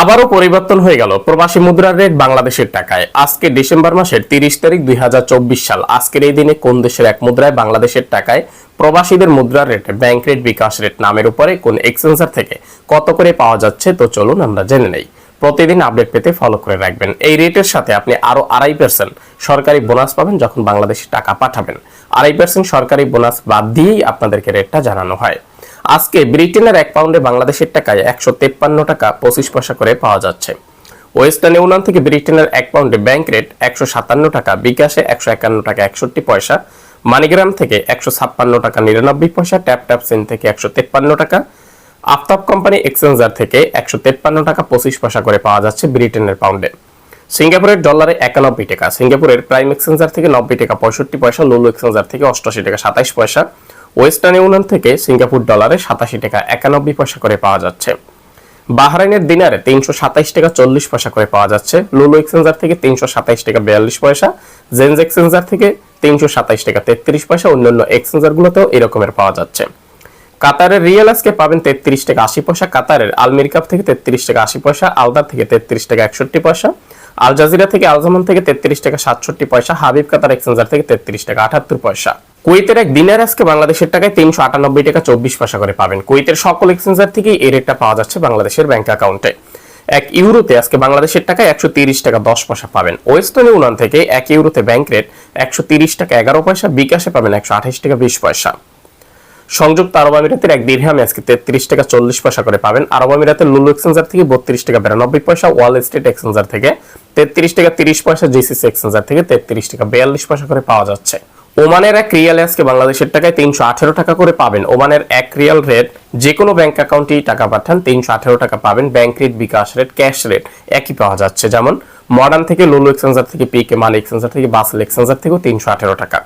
আবারও পরিবর্তন হয়ে গেল প্রবাসী মুদ্রার রেট বাংলাদেশের টাকায়। আজকে ডিসেম্বর মাসের তিরিশ তারিখ দুই সাল। আজকের এই দিনে কোন দেশের এক মুদ্রায় বাংলাদেশের টাকায় প্রবাসীদের মুদ্রার rate, bank rate, bKash rate নামের উপরে কোন এক্সচেঞ্জার থেকে কত করে পাওয়া যাচ্ছে, তো চলুন আমরা জেনে নেই। প্রতিদিন আপডেট পেতে ফলো করে রাখবেন। এই রেটের সাথে আপনি আরও আড়াই পার্সেন্ট সরকারি বোনাস পাবেন যখন বাংলাদেশে টাকা পাঠাবেন। আড়াই পার্সেন্ট সরকারি বোনাস বাদ দিয়েই আপনাদেরকে রেটটা জানানো হয়। আজকে ব্রিটেনের এক পাউন্ডে বাংলাদেশের টাকায় একশো তেপ্পান্ন টাকা পঁচিশ পয়সা করে পাওয়া যাচ্ছে। ওয়েস্টার্ন ইউনিয়ন থেকে ব্রিটেনের এক পাউন্ডে ব্যাংক রেট একশো সাতান্ন টাকা, বিকাশে একশো একান্ন টাকা একষট্টি পয়সা, মানিগ্রাম থেকে একশো ছাপ্পান্ন টাকা নিরানব্বই পয়সা ট্যাপ ট্যাপ সেন থেকে একশো তেপ্পান্ন টাকা, আফতাব কোম্পানি এক্সচেঞ্জার থেকে একশো তেপ্পান্ন টাকা পঁচিশ পয়সা করে পাওয়া যাচ্ছে ব্রিটেনের পাউন্ডে। সিঙ্গাপুরের ডলারে একানব্বই টাকা, সিঙ্গাপুরের প্রাইম এক্সচেঞ্জার থেকে নব্বই টাকা পঁয়ষট্টি পয়সা, লুলু এক্সচেঞ্জার থেকে অষ্টআশি টাকা সাতাইশ পয়সা ওয়েস্টার্ন ইউনিয়ন থেকে সিঙ্গাপুর ডলারে সাতাশি টাকা একানব্বই পয়সা করে পাওয়া যাচ্ছে। বাহরাইনের দিনারে তিনশো সাতাইশ টাকা চল্লিশ পয়সা করে পাওয়া যাচ্ছে। লুলু এক্সচেঞ্জার থেকে তিনশো সাতাইশ টাকা বিয়াল্লিশ পয়সা। জেন্স এক্সচেঞ্জার থেকে তিনশো সাতাইশ টাকা তেত্রিশ পয়সা। অন্যান্য এক্সচেঞ্জার গুলোতেও এরকমের পাওয়া যাচ্ছে। কাতারের রিয়েল আজকে পাবেন তেত্রিশ টাকা আশি পয়সা। কাতারের আলমির কাপ থেকে তেত্রিশ টাকা আশি পয়সা। আলদার থেকে তেত্রিশ টাকা একষট্টি পয়সা। আল জাজিরা থেকে আলজামান থেকে তেত্রিশ টাকা সাতষট্টি পয়সা। হাবিব কাতার এক্সচেঞ্জার থেকে তেত্রিশ টাকা আটাত্তর পয়সা। কুয়েতের এক দিনের আজকে বাংলাদেশের টাকায় তিনশো আটানব্বই টাকা চব্বিশ পয়সা করে পাবেন। কুয়েতের সকল এক্সচেঞ্জার থেকেই এই রেটটা পাওয়া যাচ্ছে বাংলাদেশের ব্যাংক অ্যাকাউন্টে এক ইউরোতে আজকে বাংলাদেশের টাকায় একশো তিরিশ টাকা দশ পয়সা পাবেন। ওয়েস্টার্ন ইউনিয়ন থেকে এক ইউরোতে ব্যাংক রেট একশো তিরিশ টাকা এগারো পয়সা, বিকাশে পাবেন একশো আঠাশ টাকা বিশ পয়সা। সংযুক্ত আরব আমিরাতের এক দিরহামে আজকে তেত্রিশ টাকা চল্লিশ পয়সা করে পাবেন। আরব আমিরাতের লুলু এক্সচেঞ্জার থেকে বত্রিশ টাকা বিরানব্বই পয়সা, ওয়াল স্টেট এক্সচেঞ্জার থেকে তেত্রিশ টাকা তিরিশ পয়সা, জিসিসি এক্সচেঞ্জার থেকে তেত্রিশ টাকা বিয়াল্লিশ পয়সা করে পাওয়া যাচ্ছে। ওমানের এক রিয়ালে আজকে বাংলাদেশের টাকায় তিনশো আঠেরো টাকা করে পাবেন। ওমানের এক রিয়াল রেট যে কোনো ব্যাংক অ্যাকাউন্টেই টাকা পাঠান, তিনশো আঠেরো টাকা পাবেন, bank rate, bKash rate, cash rate, একই পাওয়া যাচ্ছে। যেমন মডার্ন থেকে লুলু এক্সচেঞ্জার থেকে পিকে, মালি এক্সচেঞ্জার থেকে বাসেল এক্সচেঞ্জার থেকেও তিনশো আঠেরো টাকা।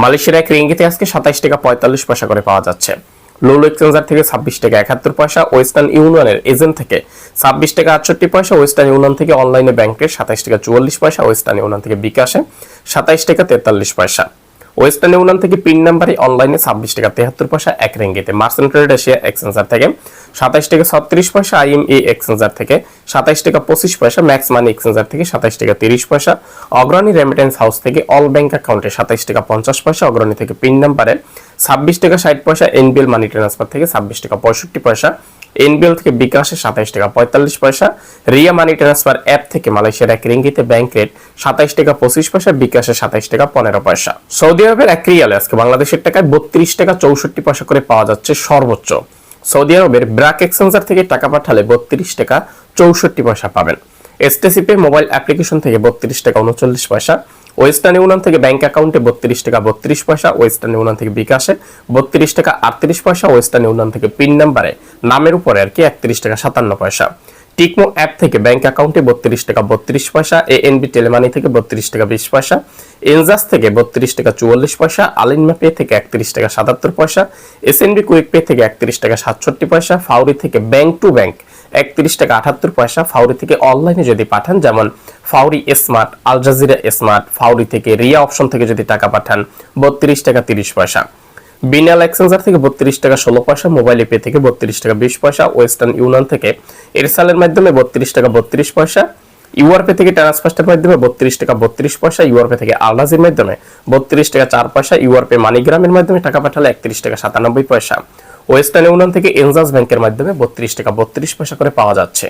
মালয়েশিয়ার এক রিঙ্গিতে আজকে সাতাইশ টাকা পঁয়তাল্লিশ পয়সা করে পাওয়া যাচ্ছে। লুলু এক্সচেঞ্জার থেকে ছাব্বিশ টাকা একাত্তর পয়সা, ওয়েস্টার্ন ইউনিয়নের এজেন্ট থেকে ছাব্বিশ টাকা আটষট্টি পয়সা, ওয়েস্টার্ন ইউনিয়ন থেকে অনলাইনে ব্যাংকের সাতাইশ টাকা চুয়াল্লিশ পয়সা, ওয়েস্টার্ন ইউনিয়ন থেকে বিকাশে সাতাইশ টাকা তেতাল্লিশ পয়সা। ওয়েস্টার্ন ইউনিয়ন থেকে পিন নাম্বারে অনলাইনে ছাব্বিশ টাকা, তেহাত্তর পয়সা এক রেঙ্গিতে। মার্সেন্ট ট্রেড এশিয়া এক্সচেঞ্জার থেকে সাতাইশ টাকা ছত্রিশ পয়সা আইএমএ এক্সচেঞ্জার থেকে সাতাইশ টাকা পঁচিশ পয়সা ম্যাক্স মানি এক্সচেঞ্জার থেকে সাতাইশ টাকা তিরিশ পয়সা। অগ্রণী রেমিটেন্স হাউস থেকে অল ব্যাংক অ্যাকাউন্টে সাতাইশ টাকা পঞ্চাশ পয়সা অগ্রণী থেকে পিন নাম্বারে ছাব্বিশ টাকা ষাট পয়সা এনবিএল মানি ট্রান্সফার থেকে ছাব্বিশ টাকা পঁয়ষট্টি পয়সা। এনবিএল থেকে বিকাশে সাতাইশ টাকা পঁয়তাল্লিশ পয়সা, রিয়া মানি ট্রান্সফার অ্যাপ থেকে মালয়েশিয়ার এক রিঙ্গিতে ব্যাংক রেট সাতাইশ টাকা পঁচিশ পয়সা, বিকাশে সাতাইশ টাকা পনেরো পয়সা। সৌদি আরবের এক রিয়ালে আজকে বাংলাদেশের টাকায় বত্রিশ টাকা চৌষট্টি পয়সা করে পাওয়া যাচ্ছে সর্বোচ্চ। সৌদি আরবের ব্র্যাক এক্সচেঞ্জার থেকে টাকা পাঠালে বত্রিশ টাকা চৌষট্টি পয়সা পাবেন। এসটিসি পে মোবাইল অ্যাপ্লিকেশন থেকে বত্রিশ টাকা উনচল্লিশ পয়সা ওয়েস্টার্ন ইউনিয়ন থেকে ব্যাংক অ্যাকাউন্টে বত্রিশ টাকা বত্রিশ পয়সা ওয়েস্টার্ন ইউনিয়ন থেকে বিকাশে বত্রিশ টাকা আটত্রিশ পয়সা ওয়েস্টার্ন ইউনিয়ন থেকে পিন নাম্বারে নামের উপরে আর কি একত্রিশ টাকা সাতান্ন পয়সা। টিকমো অ্যাপ থেকে ব্যাংক অ্যাকাউন্টে বত্রিশ টাকা বত্রিশ পয়সা এএনবি টেলিমানি থেকে বত্রিশ টাকা বিশ পয়সা এনজাস থেকে বত্রিশ টাকা চুয়াল্লিশ পয়সা আলিনমা পে থেকে একত্রিশ টাকা সাতাত্তর পয়সা এস এসএনবি কুইক পে থেকে একত্রিশ টাকা সাতষট্টি পয়সা ফাউরি থেকে ব্যাংক টু ব্যাংক একত্রিশ টাকা আটাত্তর পয়সা ফাউরি থেকে অনলাইনে যদি পাঠান, যেমন Fawri smart, Al Jazira smart, Fawri থেকে রিয়া অপশন থেকে যদি টাকা পাঠান, বত্রিশ টাকা তিরিশ পয়সা। বিনাল এক্সচেঞ্জার থেকে বত্রিশ টাকা ষোলো পয়সা, মোবাইল পে থেকে বত্রিশ টাকা বিশ পয়সা, ওয়েস্টার্ন ইউনিয়ন থেকে এরসালের মাধ্যমে বত্রিশ টাকা বত্রিশ পয়সা ইউআরপে থেকে ট্রান্সফার্স্টের মাধ্যমে বত্রিশ টাকা বত্রিশ পয়সা ইউআরপে থেকে আলরাজির মাধ্যমে বত্রিশ টাকা চার পয়সা ইউআরপে মানিগ্রামের মাধ্যমে টাকা পাঠালে একত্রিশ টাকা সাতানব্বই পয়সা। ওয়েস্টার্ন ইউনিয়ন থেকে এনজাস ব্যাংকের মাধ্যমে বত্রিশ টাকা বত্রিশ পয়সা করে পাওয়া যাচ্ছে।